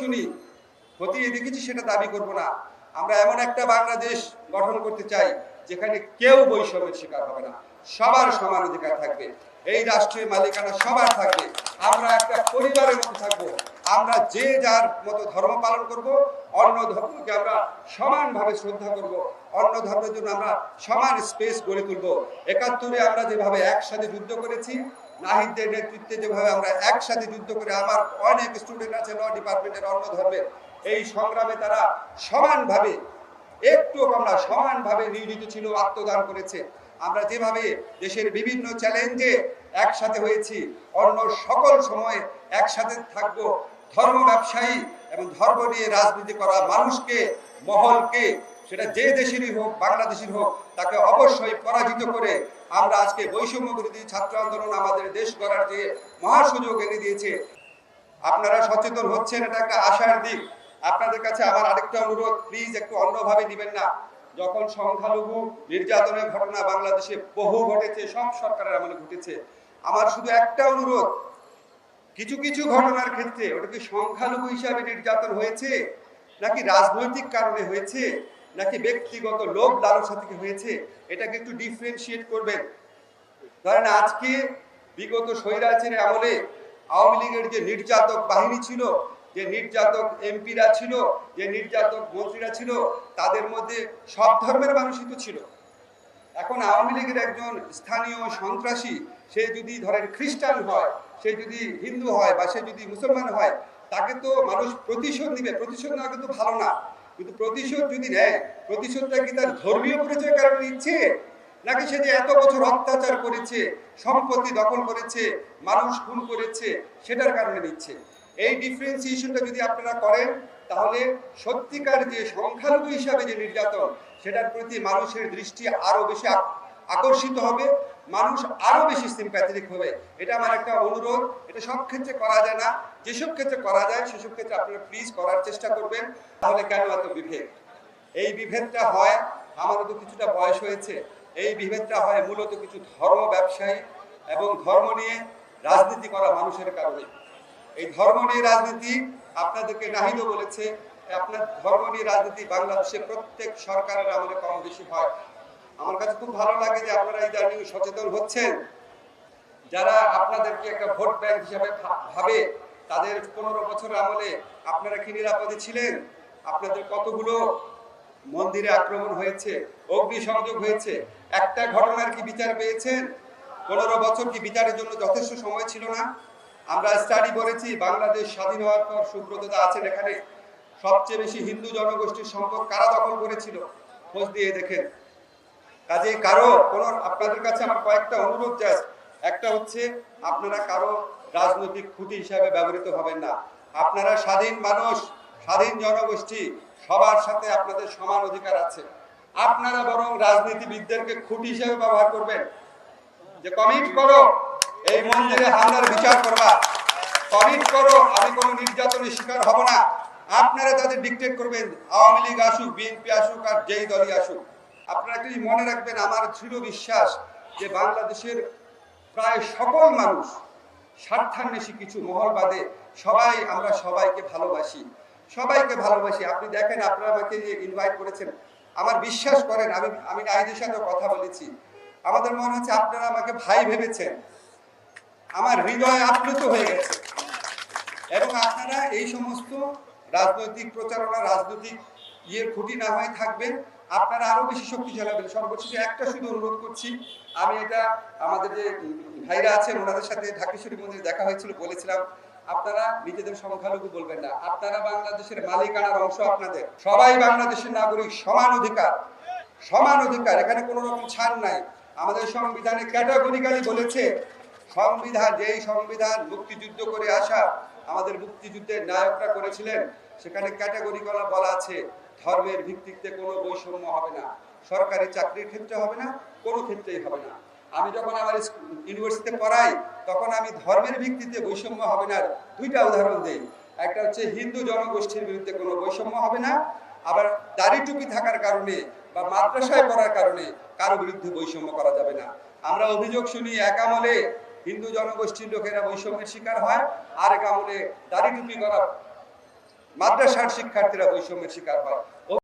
শুনি। খতিয়ে দেখেছি সেটা দাবি করব না। আমরা এমন একটা বাংলাদেশ গঠন করতে চাই, যেখানে কেউ বৈষম্যের শিকার হবে না। সবার সমান অধিকার থাকবে। এই রাষ্ট্রের মালিকানা সবার থাকবে। আমরা একটা পরিবারের মতো থাকব। আমরা যে যার মতো ধর্ম পালন করব, অন্য ধর্মকে আমরা সমানভাবে শ্রদ্ধা করব, অন্য ধর্মের জন্য আমরা সমান স্পেস গড়ে তুলব। একাত্তরে আমরা যেভাবে একসাথে যুদ্ধ করেছি নাহিদদের নেতৃত্বে যেভাবে আমরা একসাথে যুদ্ধ করে আমার অনেক স্টুডেন্ট আছে ল ডিপার্টমেন্টের অন্য ধর্মের এই সংগ্রামে তারা সমানভাবে, একটু আমরা সমানভাবে নিয়োজিত ছিল, আত্মদান করেছে। আমরা যেভাবে দেশের বিভিন্ন চ্যালেঞ্জে একসাথে হয়েছি, অন্য সকল সময় একসাথে থাকব, ধর্ম ব্যবসায়ী এবং ধর্ম নিয়ে রাজনীতি করা মানুষকে, মহলকে, সেটা যে দেশেরই হোক, বাংলাদেশের হোক, তাকে অবশ্যই পরাজিত করে আমরা আজকে বৈষম্য বিরোধী ছাত্র আন্দোলন আমাদের দেশ গড়ার যে মহাসুযোগ এনে দিয়েছে, আপনারা সচেতন হচ্ছেন, এটা একটা আশার দিক। আপনাদের কাছে আমার আরেকটা অনুরোধ প্লিজ একটু অন্যভাবে দিবেন না। যখন সংখ্যালঘু নির্যাতনের ঘটনা বাংলাদেশে বহু ঘটেছে, সব সরকারের আমলে ঘটেছে, আমার শুধু একটা অনুরোধ, কিছু কিছু ঘটনার ক্ষেত্রে, ওটা কি সংখ্যালঘু হিসাবে নির্যাতন হয়েছে, নাকি রাজনৈতিক কারণে হয়েছে? নাকি ব্যক্তিগত লোভ লালসা থেকে হয়েছে? এটাকে একটু ডিফারেন্সিয়েট করবেন। ধরেন আজকে বিগত স্বৈরাচারের আমলে আওয়ামী লীগের যে নির্যাতক বাহিনী ছিল, যে নির্যাতক এমপিরা ছিল, যে নির্যাতক মন্ত্রীরা ছিল, তাদের মধ্যে সব ধর্মের মানুষই তো ছিল। এখন আওয়ামী লীগের একজন স্থানীয় সন্ত্রাসী, সে যদি ধরেন খ্রিস্টান হয়, সে যদি হিন্দু হয় বা সে যদি মুসলমান হয়, তাকে তো মানুষ প্রতিশোধ নিবে। প্রতিশোধ নেওয়া কিন্তু ভালো না। কিন্তু প্রতিশোধ যদি নেয় প্রতিশোধটা কি তার ধর্মীয় পরিচয়ের কারণে নিচ্ছে? নাকি সে যে এত বছর অত্যাচার করেছে সম্পত্তি দখল করেছে মানুষ খুন করেছে সেটার কারণে নিচ্ছে? এই ডিফারেন্সিয়েশনটা যদি আপনারা করেন তাহলে সত্যিকার যে সংখ্যালঘু হিসাবে যে নির্যাতন সেটার প্রতি মানুষের দৃষ্টি আরও বেশি আকর্ষিত হবে। মানুষ আরও বেশি সিম্প্যাথেটিক হবে। এটা আমার একটা অনুরোধ। এটা সব ক্ষেত্রে করা যায় না। যেসব ক্ষেত্রে করা যায়, সেসব ক্ষেত্রে আপনারা প্লিজ করার চেষ্টা করবেন। তাহলে কেন এত বিভেদ? এই বিভেদটা হয় আমারও তো কিছুটা বয়স হয়েছে। এই বিভেদটা হয় মূলত কিছু ধর্ম ব্যবসায়ী এবং ধর্ম নিয়ে রাজনীতি করা মানুষের কারণে। এই ধর্ম নিয়ে রাজনীতি আপনাদেরকে নাহিদও বলেছে, আপনার ধর্ম নিয়ে রাজনীতি বাংলাদেশে প্রত্যেক সরকারের আমলে কম বেশি হয়। আমার কাছে খুব ভালো লাগে যে আপনারা ইদানিং সচেতন হচ্ছেন। যারা আপনাদেরকে একটা ভোট ব্যাংক হিসাবে ভাবে, তাদের পনেরো বছর আমলে আপনারা কি নিরাপদে ছিলেন? আপনাদের কতগুলো মন্দিরে আক্রমণ হয়েছে, অগ্নিসংযোগ হয়েছে, একটা ঘটনার কি বিচার পেয়েছেন? পনেরো বছর কি বিচারের জন্য যথেষ্ট সময় ছিল না? আমরা স্টাডি করেছি, বাংলাদেশ স্বাধীন হওয়ার পর সুব্রতদা আছেন এখানে। সবচেয়ে বেশি হিন্দু জনগোষ্ঠীর সম্পদ কারা দখল করেছিল? খোঁজ দিয়ে দেখেন। কাজে কারও কোনো, আপনাদের কাছে আমার কয়েকটা অনুরোধ জাস্ট একটা হচ্ছে, আপনারা কারও রাজনৈতিক খুঁটি হিসাবে ব্যবহৃত হবেন না। আপনারা স্বাধীন মানুষ, স্বাধীন জনগোষ্ঠী, সবার সাথে আপনাদের সমান অধিকার আছে। আপনারা বরং রাজনীতিবিদদেরকে খুঁটি হিসাবে ব্যবহার করবেন। যে কমিট করো, এই মন্দিরে হামলার বিচার করবা। কমিট করো, আমি কোনো নির্যাতনের শিকার হব না। আপনারা তাদের ডিকটেট করবেন, আওয়ামী লীগ আসুক, বিএনপি আসুক আর যেই দলই আসুক। আপনারা যদি মনে রাখবেন, আমার দৃঢ় বিশ্বাস যে বাংলাদেশের প্রায় সকল মানুষ স্বার্থান্বেষী কিছু মহল বাদে সবাই আমরা সবাইকে ভালোবাসি। সবাইকে ভালোবাসি। আপনি দেখেন, আপনারা আমাকে যে ইনভাইট করেছেন, আমার বিশ্বাস করেন, আমি আমি নাহিদের সাথে কথা বলেছি। আমাদের মনে হচ্ছে আপনারা আমাকে ভাই ভেবেছেন। আমার হৃদয় আপ্লুত হয়ে গেছে। এবং আপনারা এই সমস্ত রাজনৈতিক প্রচারণা, রাজনৈতিক ইয়ের খুঁটি না হয়ে থাকবেন। আপনারা আরও বেশি শক্তিশালী হবেন। সর্বশেষে একটা শুধু অনুরোধ করছি, আমি এটা আমাদের যে ভাইরা আছেন, ওনাদের সাথে ঢাকেশ্বরী মন্দিরে দেখা হয়েছিল, বলেছিলাম, আপনারা নিজেদের সংখ্যালঘু বলবেন না, আপনারা বাংলাদেশের মালিকানার অংশ আপনাদের। সবাই বাংলাদেশের নাগরিক, সমান অধিকার সমান অধিকার, এখানে কোনো রকম ছাড় নাই। আমাদের সংবিধানে ক্যাটাগরিক্যালি বলেছে, সংবিধান, যেই সংবিধান মুক্তিযুদ্ধ করে আসা, আমাদের মুক্তিযুদ্ধের নায়করা করেছিলেন, সেখানে ক্যাটাগরিক্যাল বলা আছে। ধর্মের ভিত্তিতে কোনো বৈষম্য হবে না। সরকারি চাকরির ক্ষেত্রে হবে না, কোনো ক্ষেত্রেই হবে না। আমি যখন আমার ইউনিভার্সিটিতে পড়াই, তখন আমি ধর্মের ভিত্তিতে বৈষম্য হবে না। দুইটা উদাহরণ দিই। একটা হচ্ছে হিন্দু জনগোষ্ঠীর বিরুদ্ধে কোনো বৈষম্য হবে না, আবার দাড়ি টুপি থাকার কারণে বা মাদ্রাসায় পড়ার কারণে কারও বিরুদ্ধে বৈষম্য করা যাবে না। আমরা অভিযোগ শুনি এক আমলে হিন্দু জনগোষ্ঠীর লোকেরা বৈষম্যের শিকার হয় আর এক আমলে দাড়ি টুপি করা মাদ্রাসার শিক্ষার্থীরা বৈষম্যের শিকার হয়।